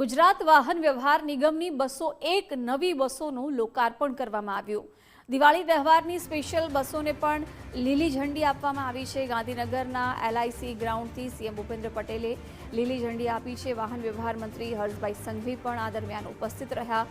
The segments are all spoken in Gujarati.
ગુજરાત વાહન વ્યવહાર નિગમની બસો એક નવી બસોનું લોકાર્પણ કરવામાં આવ્યું. દિવાળી તહેવારની સ્પેશિયલ બસોને પણ લીલી ઝંડી આપવામાં આવી છે. ગાંધીનગરના એલઆઈસી ગ્રાઉન્ડથી સીએમ ભૂપેન્દ્ર પટેલે લીલી ઝંડી આપી છે. વાહન વ્યવહાર મંત્રી હર્ષભાઈ સંઘવી પણ આ દરમિયાન ઉપસ્થિત રહ્યા.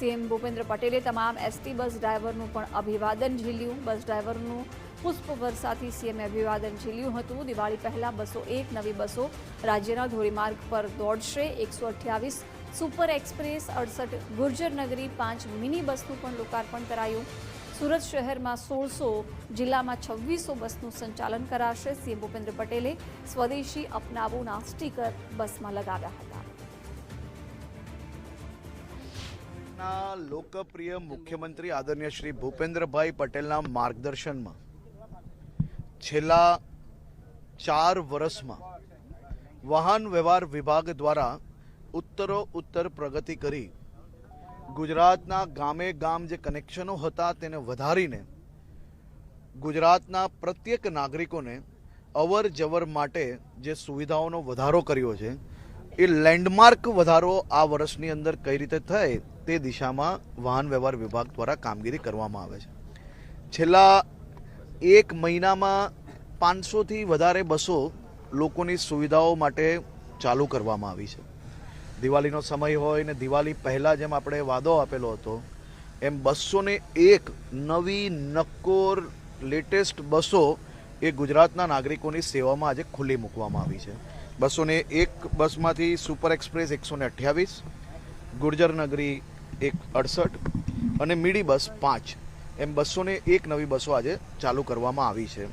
સીએમ ભૂપેન્દ્ર પટેલે તમામ એસટી બસ ડ્રાઈવરનું પણ અભિવાદન ઝીલ્યું. બસ ડ્રાઈવરનું પુષ્પ વર્ષાથી સીએમે અભિવાદન ઝીલ્યું હતું. દિવાળી પહેલાં બસો એક નવી બસો રાજ્યના ધોરીમાર્ગ પર દોડશે. એકસો અઠ્યાવીસ સુપર એક્સપ્રેસ, અડસઠ ગુર્જર નગરી પાંચ મિની બસનું પણ લોકાર્પણ કરાયું. સુરત શહેરમાં સોળસો, જિલ્લામાં છવ્વીસો બસનું સંચાલન કરાશે. સીએમ ભૂપેન્દ્ર પટેલે સ્વદેશી અપનાવોના સ્ટીકર બસમાં લગાવ્યા હતા. લોકપ્રિય મુખ્યમંત્રી આદરણીય શ્રી ભૂપેન્દ્રભાઈ પટેલના માર્ગદર્શનમાં છેલ્લા ચાર વર્ષમાં વાહન વ્યવહાર વિભાગ દ્વારા ઉત્તરો ઉત્તર પ્રગતિ કરી ગુજરાતના ગામે ગામ જે કનેક્શનો હતા તેને વધારીને ગુજરાતના પ્રત્યેક નાગરિકોને અવર જવર માટે જે સુવિધાઓનો વધારો કર્યો છે, એ લેન્ડમાર્ક વધારો આ વર્ષની અંદર કઈ રીતે થાય તે દિશામાં વાહન વ્યવહાર વિભાગ દ્વારા કામગીરી કરવામાં આવે છે. છેલ્લા એક મહિનામાં પાંચસોથી વધારે બસો લોકોની સુવિધાઓ માટે ચાલુ કરવામાં આવી છે. દિવાળીનો સમય હોય ને દિવાળી પહેલાં જેમ આપણે વાદો આપેલો હતો, એમ બસોને એક નવી નક્કોર લેટેસ્ટ બસો એ ગુજરાતના નાગરિકોની સેવામાં આજે ખુલ્લી મૂકવામાં આવી છે. બસોને એક બસમાંથી સુપર એક્સપ્રેસ એકસો ને અઠ્યાવીસ ગુર્જરનગરી એક અડસઠ અને મીડી બસ પાંચ. એમ બસો એક નવી બસો આજે ચાલુ કરવામાં આવી છે.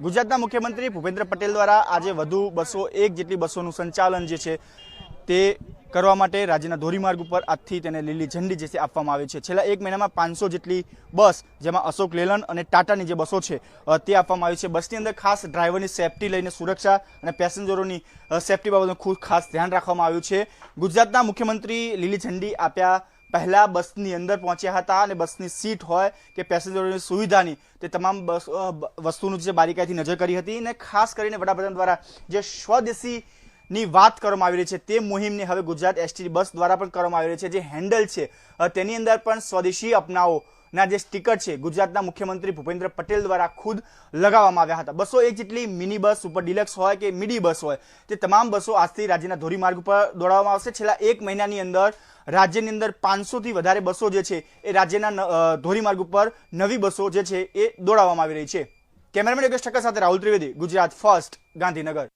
ગુજરાતના મુખ્યમંત્રી ભૂપેન્દ્ર પટેલ દ્વારા આજે વધુ બસો એક જેટલી બસોનું સંચાલન જે છે તે કરવા માટે રાજ્યના ધોરીમાર્ગ ઉપર આજથી તેને લીલી ઝંડી જે છે આપવામાં આવી છે. છેલ્લા એક મહિનામાં પાંચસો જેટલી બસ જેમાં અશોક લેલન અને ટાટાની જે બસો છે તે આપવામાં આવી છે. બસની અંદર ખાસ ડ્રાઈવરની સેફટી લઈને સુરક્ષા અને પેસેન્જરોની સેફટી બાબતનું ખૂબ ખાસ ધ્યાન રાખવામાં આવ્યું છે. ગુજરાતના મુખ્યમંત્રી લીલી ઝંડી આપ્યા પહેલા બસની અંદર પહોંચ્યા હતા અને બસની સીટ હોય કે પેસેન્જરોની સુવિધાની, તે તમામ બસ વસ્તુનું જે બારીકાઈથી નજર કરી હતી અને ખાસ કરીને વડાપ્રધાન દ્વારા જે સ્વદેશી ની વાત કરવામાં આવી રહી છે તે મુહિમને હવે ગુજરાત એસટી બસ દ્વારા પણ કરવામાં આવી રહી છે, જે હેન્ડલ છે. તેની અંદર પણ સ્વદેશી અપનાવો ના જે સ્ટીકર છે, ગુજરાતના મુખ્યમંત્રી ભૂપેન્દ્ર પટેલ દ્વારા ખુદ લગાવવામાં આવ્યા હતા. બસો એક જેટલી મિની બસ સુપર ડિલક્સ હોય કે મિડી બસ હોય, તે તમામ બસો આજથી રાજ્યના ધોરીમાર્ગ ઉપર દોડાવવામાં આવશે. છેલ્લા એક મહિનાની અંદર રાજ્યની અંદર પાંચસોથી વધારે બસો જે છે એ રાજ્યના ધોરીમાર્ગ ઉપર નવી બસો જે છે એ દોડાવવામાં આવી રહી છે. કેમેરામેન યોગેશ ઠક્કર સાથે રાહુલ ત્રિવેદી, ગુજરાત ફર્સ્ટ, ગાંધીનગર.